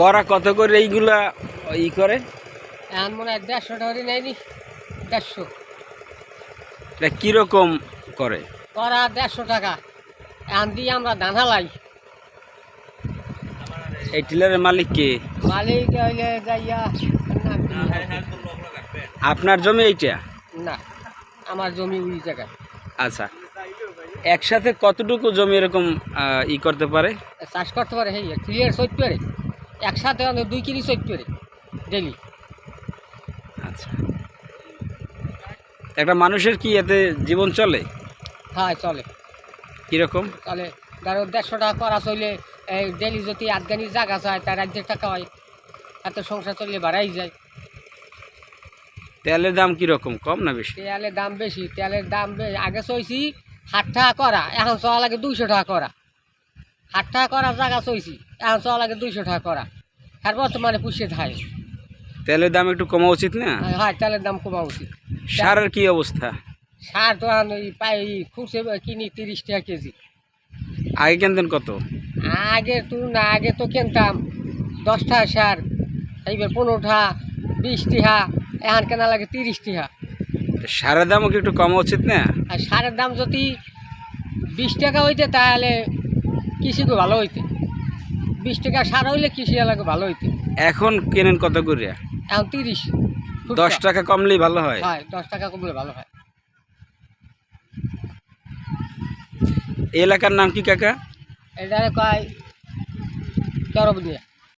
করা কত করে এইগুলা ই করে? এখন মনে হয় দেড়শো টাকা করে নেয়নি দেড়শো। এটা কীরকম করে? করা দেড়শো টাকা। এখন দিয়ে আমরা ধান হালাই। এই টিলারের মালিক কে? মালিক হইলে যাইয়া আপনার জমি এইটা? না আমার জমি ওই জায়গায়। আচ্ছা একসাথে কতটুকু জমি এরকম ই করতে পারে? চাষ করতে পারে সেই ক্লিয়ার চৈত পারে। একসাথে দুই কেজি চৈত পারে ডেলি আচ্ছা। একটা মানুষের কি এতে জীবন চলে? হ্যাঁ চলে। কীরকম? চলে ধরো দেড়শো টাকা করা চলে এই ডেলি যদি আধগানি জায়গা চায় তার এক টাকা হয়। এত সংসার চললে বাড়াই যায়। তেলের দাম কীরকম? কম না বেশি? তেলের দাম বেশি। তেলের দাম বেশি আগে চইছি ষাট টাকা করা এখন চলা লাগে দুইশো টাকা করা। ষাট টাকা করা জায়গা চইছি। এখন চলা লাগে দুইশো টাকা করা। আর বর্তমানে পুষিয়ে থাকে তেলের দাম একটু কমা উচিত না? হয় তেলের দাম কমা উচিত। সারের কি অবস্থা? সার তো পাই খুচে কিনি তিরিশ টাকা কেজি। আগে কিনতেন কত? আগে তো না আগে তো কিনতাম দশ টাকা সার এইবার পনেরো টাকা বিশ টাকা এখন কেনা লাগে তিরিশ টাকা। সারের দামও কি একটু কমা উচিত না? আর সারের দাম যদি বিশ টাকা হইতে তাহলে কৃষিকে ভালো হইতে। বিশ টাকা সার হইলে কৃষি এলাকা ভালো হইতো। এখন কেনেন কত করে এখন তিরিশ। দশ টাকা কমলেই ভালো হয়? হয় দশ টাকা কমলে ভালো হয়। এলাকার নাম কি কাকা? এটা কয় চরবদিয়া